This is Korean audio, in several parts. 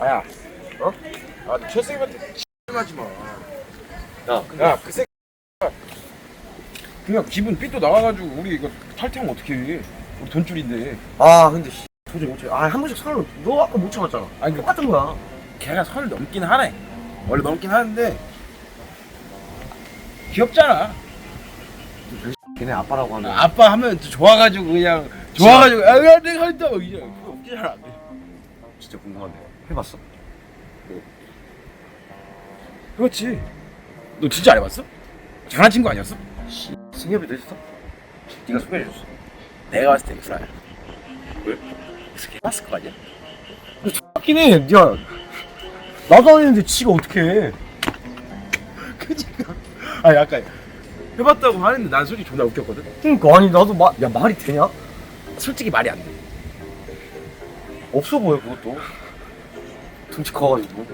아야. 어? 아, 너 최승희한테 하지 마. 야, 야, 그 새끼. 그냥 기분 삐또 나와가지고 우리 이거 탈퇴하면 어떡해. 우리 돈줄인데. 아 근데 씨, 도저히 못 참. 아 한 번씩 선을 너 아까 못 참았잖아. 아니, 그 똑같은 거야. 걔가 선을 넘긴 하네. 원래 넘긴 하는데. 귀엽잖아. 걔네 아빠라고 하면. 아빠 하면 또 좋아가지고 그냥 좋아가지고 아 야, 내가 했다 막 이제 그거 웃기 잘안 돼. 진짜 궁금한데. 해봤어? 그렇지. 너 진짜 안 해봤어? 장난친 거 아니었어? 씨, 승엽이도 했어? 네가 소개해줬어. 내가 봤을 때 불알. 왜? 그래서 걔 봤을 거 아니야? 맞긴 해. 야, 나도 안 했는데 지가 어떻게 해? 그니까. 아 약간 해봤다고 하는데 난 솔직히 존나 웃겼거든. 그러니까 아니 나도 마, 야 말이 되냐? 솔직히 말이 안 돼. 없어 보여 그것도. 등치 커가지고.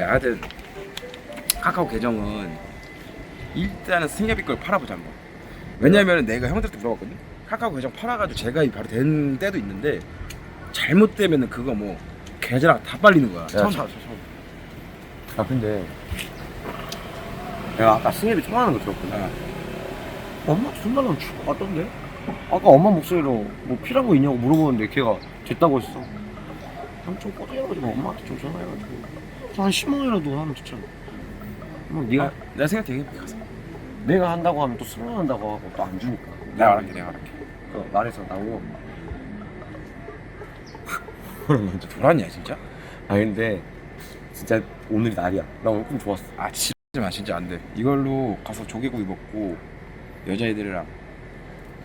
야, 하여튼 카카오 계정은 일단은 승엽이 걸 팔아보자 한번. 왜냐면 내가 형들한테 물어봤거든. 카카오 계정 팔아가지고 제가 바로 된 때도 있는데 잘못되면은 그거 뭐 계좌랑 다 빨리는 거야. 처음 참. 봐, 처음. 아 근데 내가 아까 승엽이 통화하는 거 들었거든. 아. 엄마 줄것 같던데? 아까 엄마 목소리로 뭐 필요한 거 있냐고 물어보는데 걔가 됐다고 했어. 한좀 꺼져가지고 엄마한테 좀 전화해가지고 한 10만 원이라도 하면 좋잖아. 뭐 네가 아, 내가 생각 되게 가서. 내가 한다고 하면 또 승낙한다고 하고 또 안 주니까. 내가 알아게, 내가 알아게. 그 말해서 나오고. 진짜 돌았냐 진짜? 아 근데 진짜 오늘이 날이야. 나 오늘 꿈 좋았어. 아 진짜 마 진짜 안 돼. 이걸로 가서 조개구이 먹고 여자애들이랑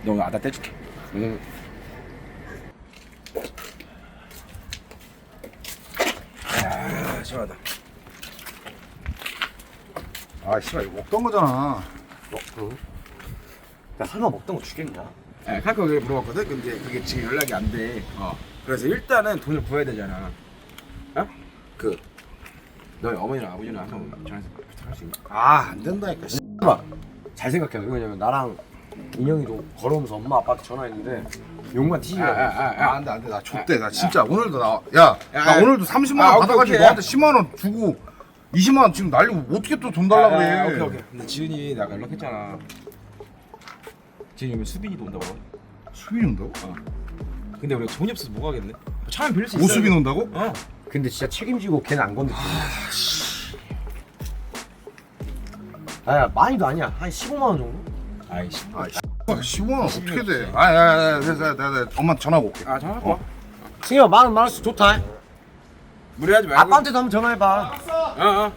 너 아다 떼줄게. 너 야, 시원하다. 아 씨발 이거 먹던 거잖아 어, 응? 야 설마 먹던 거 주겠냐? 아, 카카오 그게 물어봤거든. 근데 그게 지금 연락이 안 돼. 어. 그래서 일단은 돈을 구해야 되잖아. 어? 그 너희 어머니랑 아버지는 한번 전화해서 부탁할 수 있나? 아 안 된다니까 씨. 설마 잘 생각해. 왜냐면 나랑 인형이도 걸어오면서 엄마 아빠한테 전화했는데 욕만 티지게 하고 있어. 아 안돼 안돼 나 줬대 나 진짜 오늘도 나야나 야, 야. 오늘도 30만 원 아, 오케이, 받아가지고 오케이. 너한테 10만 원 주고 20만 원 지금 날리고 어떻게 또 돈 달라 아, 그래 아, 오케이 오케이. 근데 지은이 내가 연락했잖아. 지은이 오면 수빈이도 온다고. 수빈이 온다고? 근데 우리가 돈이 없어서 못 가겠네. 차면 빌릴 수 있어. 오수빈 온다고? 어. 근데 진짜 책임지고 걔는 안 건드려. 아야 많이도 아니야. 한 15만 원 정도? 아이씨. 아 15만 원 어떻게 돼 아 야 야야 내가 내가 엄마한테 전화하고 올게 아 전화 와. 승엽아 만원 많았어 좋다. 무리하지 말고. 아빠한테도 한번 전화해봐. 어, 어.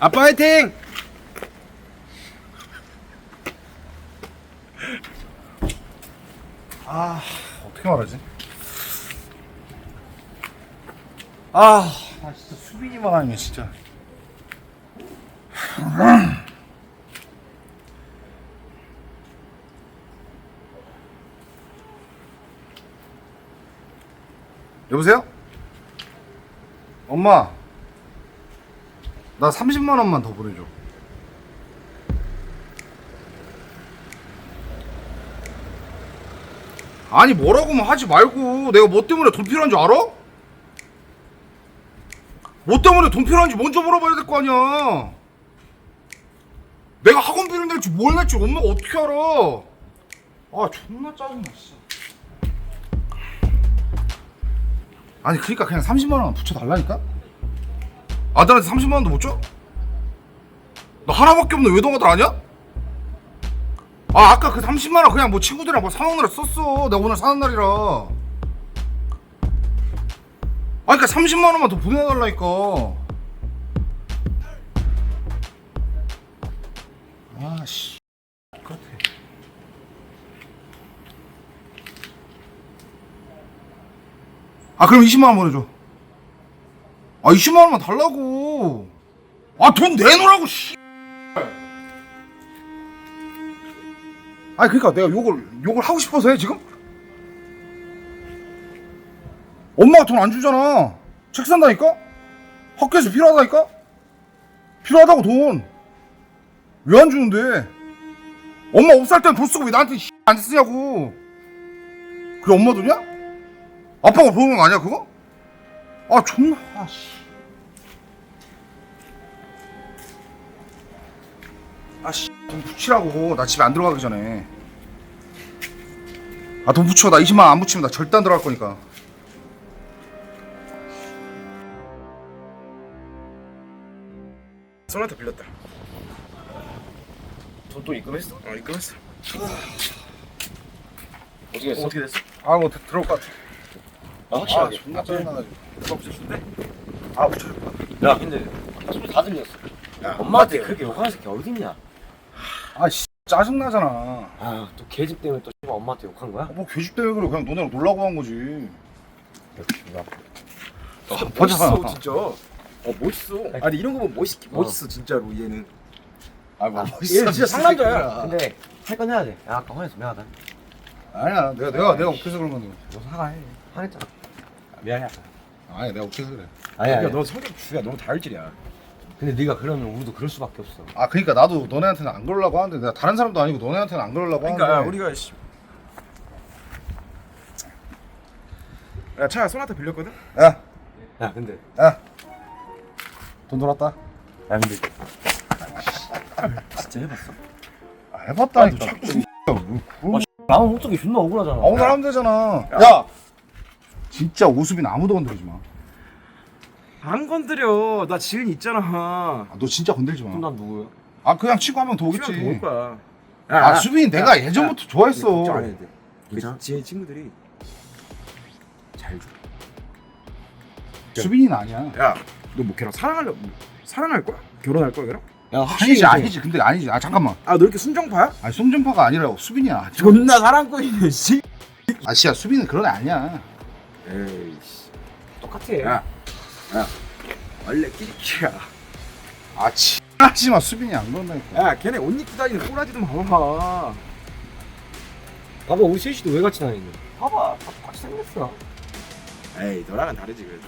아빠 화이팅! 아 어떻게 말하지? 아 아 진짜 수빈이만 아니면 진짜 여보세요? 엄마 나 30만 원만 더 보내줘 아니 뭐라고만 하지 말고 내가 뭐 때문에 돈 필요한 줄 알아? 뭐 때문에 돈 필요한지 먼저 물어봐야 될 거 아니야. 내가 학원비를 낼지 뭘 낼지 엄마가 어떻게 알아? 아 존나 짜증나 진짜. 아니 그러니까 그냥 30만 원 붙여 달라니까. 아들한테 30만 원도 못 줘? 너 하나밖에 없는 외동아들 아니야? 아 아까 그 30만 원 그냥 뭐 친구들이랑 뭐 사먹느라 썼어. 내가 오늘 사는 날이라. 아, 그러니까 30만 원만 더 보내달라니까. 아, 씨. 그렇대. 아, 그럼 20만 원 보내줘. 아, 20만 원만 달라고. 아, 돈 내놓으라고, 씨. 아니, 그러니까 내가 욕을, 욕을 하고 싶어서 해, 지금? 엄마가 돈 안 주잖아. 책 산다니까? 학교에서 필요하다니까? 필요하다고 돈. 왜 안 주는데? 엄마 없을 땐돈 쓰고 왜 나한테 안 쓰냐고. 그게 엄마 돈이야? 아빠가 보는 거 아니야 그거? 아 존나 아씨 아씨 돈 붙이라고 나 집에 안 들어가기 전에 아 돈 붙여 나 20만 원안 붙이면 나 절대 안 들어갈 거니까 손한테 빌렸다 돈 또 입금했어? 어 입금했어 어떻게 했어? 어떻게 됐어? 아 뭐 들어올 것 같아 아, 확실하게. 아 존나 짜증나가지고? 아 붙여 야 근데 아까 소리 다 들렸어. 야 엄마한테 그렇게 욕하는 새끼 어딨냐? 아 씨 짜증나잖아 아또 계집 때문에 또 씨발 엄마한테 욕한 거야? 아, 뭐 개집 때문에 그래 그냥 너네랑 놀라고 한 거지 멋있어 진짜 어 멋있어 아니 이런 거 보면 멋있, 멋있어 진짜로 얘는 아뭐 얘는 진짜 상남자야 근데 할 건 해야 돼. 야 아까 화내서 미안하다. 아니야 내가 내가 내가 욱해서 그런 건데 너 사과해. 화냈잖아. 미안해. 아니 내가 욱해서 그래 아니야. 야, 너 성격 주야 너무 다혈질이야 근데 네가 그러면 우리도 그럴 수밖에 없어. 아 그러니까 나도 너네한테는 안 그러려고 하는데 내가 다른 사람도 아니고 너네한테는 안 그러려고 그러니까 하는데 우리가 씨. 야차 손한테 빌렸거든? 야, 야 근데 야. 돈 돌았다. 야 근데 진짜 해봤어? 아, 해봤다니까. 자꾸 뭐, 나만 목적이 존나 억울하잖아. 아, 오늘 하면 되잖아. 야. 진짜 오수빈 아무도 건드리지 마. 안 건드려 나 지은 있잖아 아, 너 진짜 건들지 마. 난 누구야? 아 그냥 친구 하면 더 오겠지. 올 거야 아 수빈이 내가 예전부터 좋아했어. 걱정 안 해도 돼 괜찮아? 지은 친구들이 잘 줘. 수빈이는 아니야. 야, 너 뭐 걔랑 사랑할래? 뭐, 사랑할 거야? 결혼할 거야 걔랑? 야 아니지 아니지. 근데 아니지. 아 잠깐만. 아, 너 이렇게 순정파야? 아니 송전파가 아니라 수빈이야. 존나 사랑꾼이네, 씨. 아 씨야 수빈은 그런 애 아니야. 에이씨. 똑같아. 야, 야, 원래 끼리키야. 아 지하지 마 수빈이 안 그런다니까. 야, 걔네 옷 입고 다니는 꼬라지 좀 봐봐. 봐봐 우리 셋이도 왜 같이 다니니? 봐봐 다 같이 생겼어. 에이, 너랑은 다르지 그래도.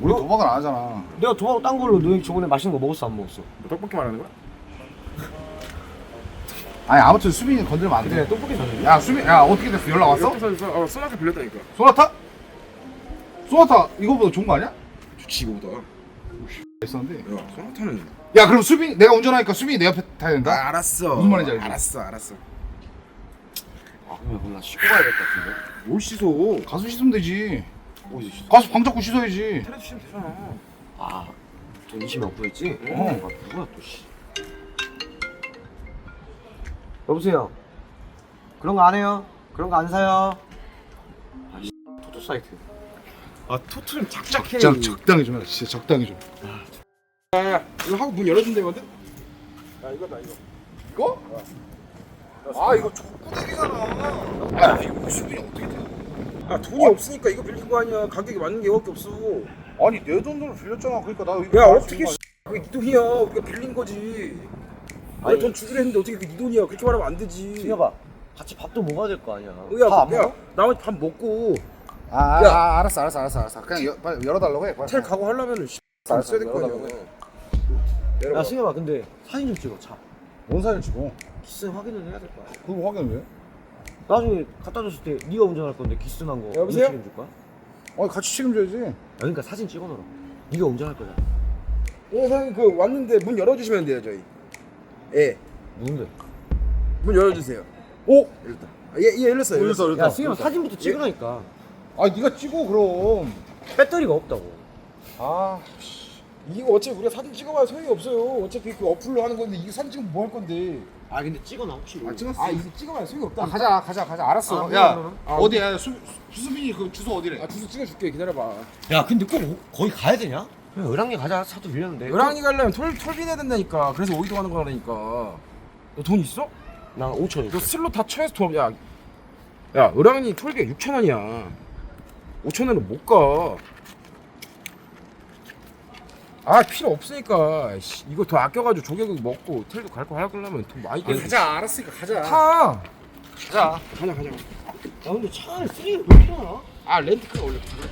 우리 도박을 안 하잖아. 내가 도하고 딴 걸로 너희 저번에 맛있는 거 먹었어 안 먹었어? 너 떡볶이 말하는 거야? 아니 아무튼 수빈이 건들면 안 돼. 떡볶이 샀는데. 야 수빈 야 어떻게 됐어? 연락 왔어? 어, 어, 소나타 빌렸다니까. 소나타? 소나타 이거보다 좋은 거 아니야? 좋지 이거보다. 됐었는데. 야, 소나타는. 야 그럼 수빈 내가 운전하니까 수빈이 내 옆에 타야 된다. 나 알았어. 무슨 말인지 알지? 알았어, 알았어. 아 그럼 나 씻고 가야 될 것 같은데. 뭘 씻어? 가서 씻으면 되지. 어디 씻어? 가서 방 잡고 씻어야지. 테레 주시면 되잖아. 아돈 20만 구했지? 어. 아 누구야 또 씨. 여보세요. 그런 거 안 해요? 그런 거 안 사요? 아 씨, 토토 사이트. 아, 토트는 작작해. 적, 적당히 좀 해라. 진짜 적당히 좀. 야, 야, 이거 하고 문 열어준대거든? 야, 이거다, 이거. 이거? 아 이거 족구대기잖아. 아 이거 수빈이 어떻게 돼? 아, 돈이 없으니까 이거 빌린 거 아니야. 가격이 맞는 게 이거밖에 없어. 아니 내 돈으로 빌렸잖아. 그러니까 나 이거 야, 어떻게, 씨. 그게 네 돈이야. 우리가 빌린 거지. 아니. 돈 주기로 했는데 어떻게 그게 네 돈이야. 그렇게 말하면 안 되지. 승엽아 같이 밥도 먹어야 될 거 아니야. 야, 밥 안 야, 먹어? 나머지 밥 먹고 아, 야. 아, 알았어 알았어 알았어 알았어. 그냥 여, 빨리 열어달라고 해. 빨리. 호텔 가고 하려면은 씨, 알았어, 써야 될 거 아니야. 내려봐. 야 승엽아 근데 사진 좀 찍어 차. 뭔 사진 찍어? 기스 확인을 해야 될 거야. 그거 확인 왜? 나중에 갖다 줬을 때 네가 운전할 건데 기스 난 거. 여보세요? 책임질 거야? 야, 아 같이 책임져야지. 그러니까 사진 찍어놓으라. 네가 운전할 거잖아. 예, 사장님 그 왔는데 문 열어주시면 돼요, 저희. 예, 누군데? 문 열어주세요. 오. 일단. 아, 예, 예, 열렸어요. 열렸어. 열렸어. 야 승엽아 사진부터 찍으라니까. 아 네가 찍어 그럼. 배터리가 없다고. 아. 이거 어차피 우리가 사진 찍어봐야 소용이 없어요. 어차피 그 어플로 하는 건데 이거 사진 찍으면 뭐 할 건데? 아 근데 찍어놔 혹시. 아 찍었어. 아, 이거 찍어봐야 소용이 없다. 아, 가자 가자 가자 알았어. 아, 야. 아, 어디야 수 수빈이 그 주소 어디래? 아, 주소 찍어줄게. 기다려봐. 야 근데 꼭 오- 거기 가야 되냐? 그냥 을왕리 가자 차도 빌렸는데. 을왕리 가려면 톨 톨비 내야 된다니까. 그래서 오이도 하는 거라니까. 너 돈 있어? 나 5천 너 슬롯 다 쳐서 돈 야. 야, 을왕리 톨비 6천 원이야. 5천 원은 못 가. 아 필요 없으니까 씨, 이거 더 아껴가지고 조개국 먹고 호텔도 갈거 하려면 돈 많이 아, 깨. 가자 알았으니까 가자. 타. 가자. 가자 가자. 야 근데 차 안에 쓰레기가 왜 이렇게 많아? 아 렌트카 원래 그래.